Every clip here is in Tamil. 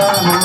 Baba.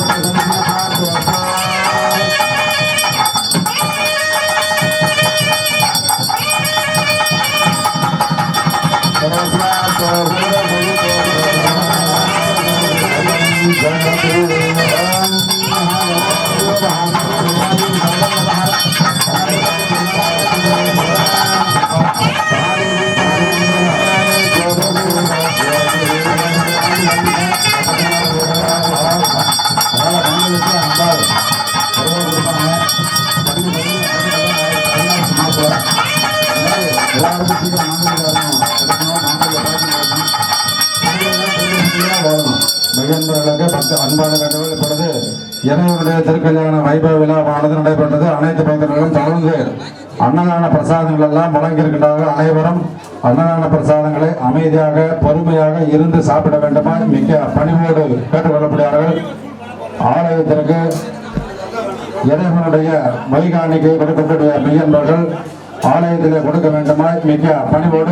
மையன்பர்களுக்கு பக்த அன்பான வேண்டுகோள் இப்பொழுது இறைவனுடைய திருக்கல்யாண வைபவ விழாவானது நடைபெற்றது. அனைத்து பக்தர்களும் தொடர்ந்து அன்னதான பிரசாதங்கள் எல்லாம் வழங்கியிருக்கின்றார்கள். அனைவரும் அன்னதான பிரசாதங்களை அமைதியாக பொறுமையாக இருந்து சாப்பிட வேண்டுமா? மிக்க பணிவோடு கேட்டுக்கொள்ளப்படுகிறார்கள். ஆலயத்திற்கு இறைவனுடைய வைகாணிக்கை கொடுக்கக்கூடிய மெய்யன்பர்கள் ஆலயத்திலே கொடுக்க வேண்டுமா? மிக்க பணிவோடு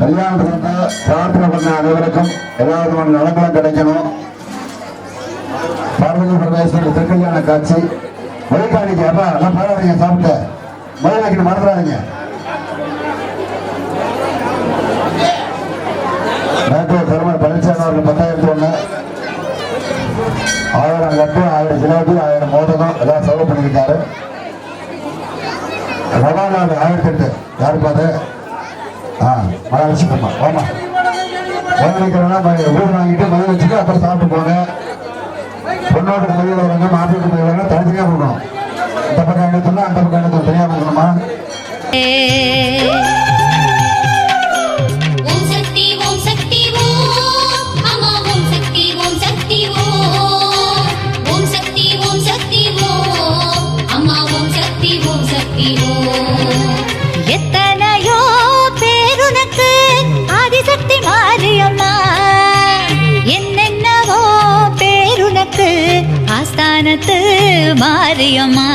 கேட்டுக்கொள்ளப்படுகிறார் கல்யாணத்துக்கு பிரார்த்தனை பண்ண அனைவருக்கும் ஏதாவது ஒரு நலங்களும் கிடைக்கணும் பார்வதி பரமேஸ்வரர் திருக்கல்யாண காட்சி. வழிகாணிக்கு அப்பா நான் பாடாதீங்க சாப்பிட்டு. முதலாக்கிட்டு மறந்துடாதீங்க. நேற்று பெருமாள் பழனிசாமி அவர்கள் பத்தாயிரத்தி ஒன்று ஆயிரம் லட்டு ஆயிரம் ஜிலேபி ஆயிரம் மோதகம் எல்லாம் செலவு பண்ணியிருக்காரு. ரவாநாடு ஆயிரத்தி எட்டு யார் பார்த்து ஆ மழை வச்சுக்கோமா வாமா. முதலிக்கிறவனா ஊர் வாங்கிட்டு மழை வச்சுட்டு அப்புறம் சாப்பிட்டு போங்க. பொண்ணோட்டு மதியில் வரவங்க மாப்பிள்ளை மதியில் வரவங்க தனித்தனியாக கொடுக்கணும் இந்த பக்கம் என்ன அந்த பக்கம் எடுத்து தனியாக கொடுக்கணுமா ஆஸ்தானத்து மாரியம்மா.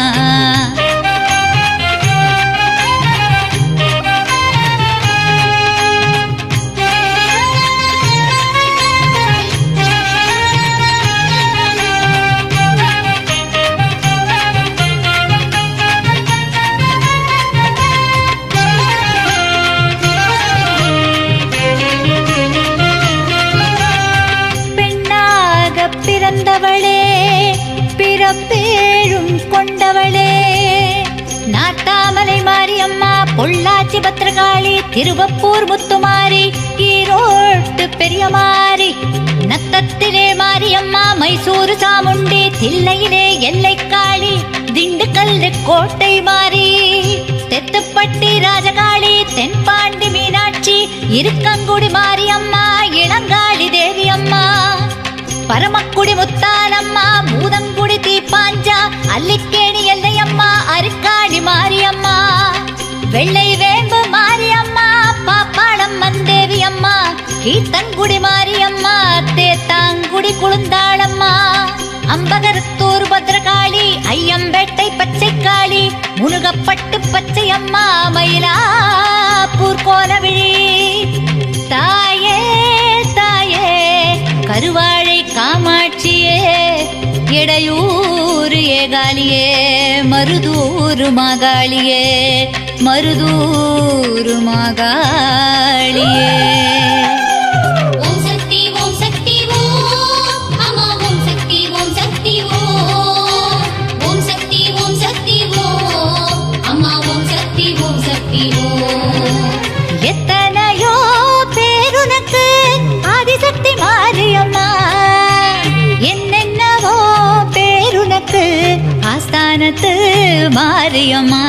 பிறப்பேழும் கொண்டவளே. நாட்டாமலை மாரியம்மா பொள்ளாச்சி பத்திரகாளி திருவப்பூர் முத்துமாரி ஈரோட்டு பெரியமாரி. நத்தத்திலே மாரியம்மா மைசூரு சாமுண்டி தில்லையிலே எல்லைக்காளி திண்டுக்கல் கோட்டை மாறி. தெத்துப்பட்டி ராஜகாளி தென்பாண்டி மீனாட்சி இருக்கங்குடி மாரியம்மா இளங்காளி தேவி அம்மா பரமக்குடி முத்தானம்மா பூதங்குடி தீப்பாஞ்சா அல்லிக்கேணி எல்லையம்மா அருக்காணி மாரியம்மா. வெள்ளை வேம்பு மாரியம்மா பாப்பாளம் மந்தேவி அம்மா கீர்த்தன்குடி மாரியம்மா தேத்தாங்குடி குளுந்தாளம்மா அம்பகரத்தூர் பத்ரகாளி ஐயம்பேட்டை பச்சைக்காளி முனுகப்பட்டு பச்சையம்மா மயிலாப்பூர் கோலவிழி. தாய் கருவாழை காமாட்சியே இடையூறு ஏகாலியே மருதூரு மாகாளியே மருதூரு மாகாளியே. ஓம் சக்தி ஓம் ஆஸ்தானத்து மாரியம்மா.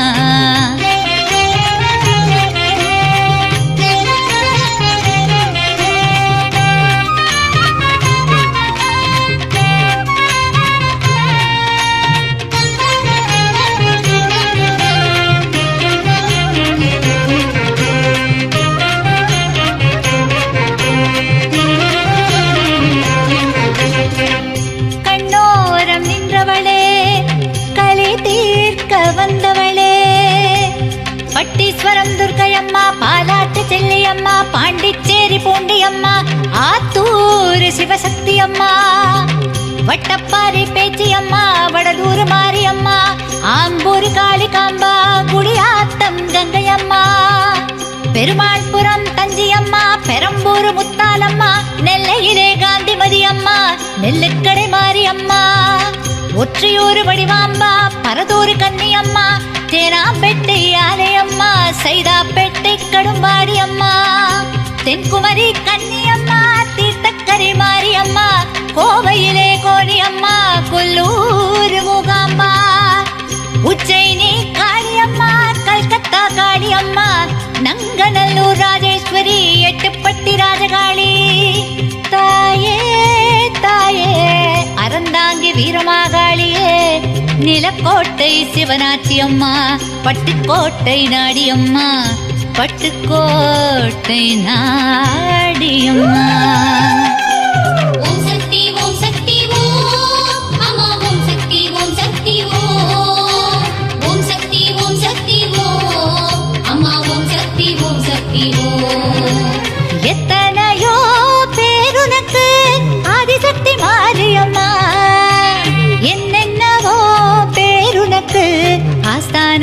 வெங்கடேஸ்வரம் துர்க்கையம்மா பாலாட்டு செல்லியம்மா பாண்டிச்சேரி பூண்டியம்மா ஆத்தூர் சிவசக்தி அம்மா வட்டப்பாரி பேச்சியம்மா வடலூர் மாரியம்மா ஆம்பூர் காளிகாம்பா குடியாத்தம் கங்கையம்மா பெருமாள்புரம் தஞ்சியம்மா பெரம்பூர் முத்தாலம்மா நெல்லையிலே காந்திமதி அம்மா நெல்லுக்கடை மாரியம்மா ஒற்றியூர் வடிவாம்பா பரதூர் கன்னியம்மா தேனாம்பேட்டை யானை அம்மா சைதாப்பேட்டை கடும்பாடி அம்மா. தென்குமரி கன்னியம்மா தீர்த்தக்கரை மாரியம்மா கோவையிலே கோடியம்மா கொல்லூர் முகாம்பா உச்சைனி காளியம்மா கல்கத்தா காளியம்மா நங்கநல்லூர் ராஜேஸ்வரி எட்டுப்பட்டி ராஜகாளி. தாயே தாயே அறந்தாங்கி வீரமாகாளி. நிலக்கோட்டை சிவனாட்சி அம்மா பட்டுக்கோட்டை நாடியம்மா பட்டுக்கோட்டை நாடியம்மா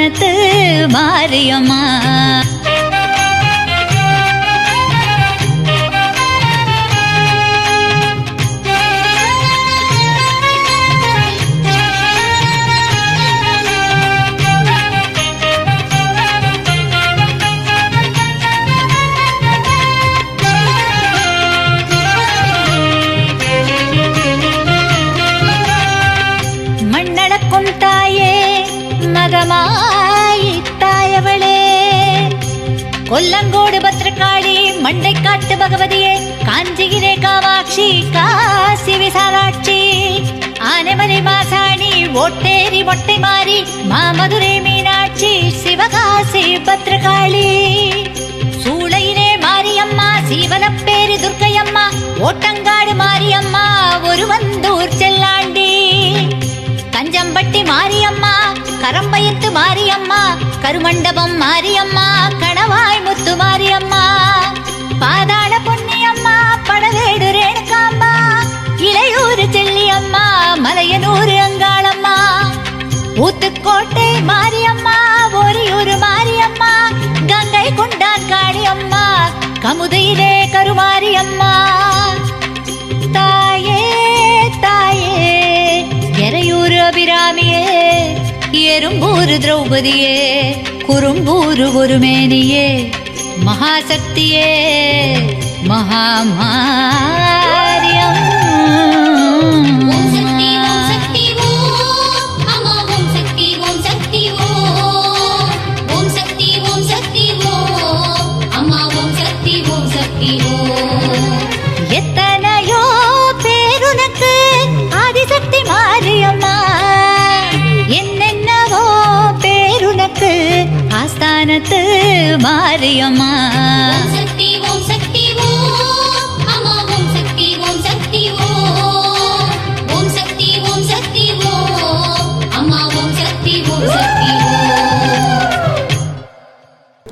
மனத்து மாரியம்மா. கொல்லங்கோடு பத்ரகாளி மண்டை காட்டு பகவதியே காஞ்சியிலே காமாட்சி காசி விசாலாட்சி. ஆனைமலை மாசாணி ஓட்டேரி மொட்டை மாறி மாமதுரை மீனாட்சி சிவகாசி பத்ரகாளி சூளையிலே மாரியம்மா சீவனப்பேரி துர்க்கையம்மா ஓட்டங்காடு மாரியம்மா ஒரு வந்தூர் செல்லாண்டி. கஞ்சம்பட்டி மாரியம்மா கரம்பயத்து மாரியம்மா கருமண்டபம் மாரியம்மா கணவாய் முத்து மாரியம்மா. பாதாள பொன்னியம்மா படவேடு ரேணுகாம்மா இளையூர் செல்லியம்மா மலையனூர் அங்காளம்மா. ஊத்துக்கோட்டை மாரியம்மா ஒரியூர் மாரியம்மா கங்கை கொண்டான் காளியம்மா கமுதையிலே கருமாரியம்மா. எறையூர் அபிராமியே எறும்பூரு திரௌபதியே குறும்பூரு ஒரு மேனியே மகாசக்தியே மகாமாரியம். மாரியம்மா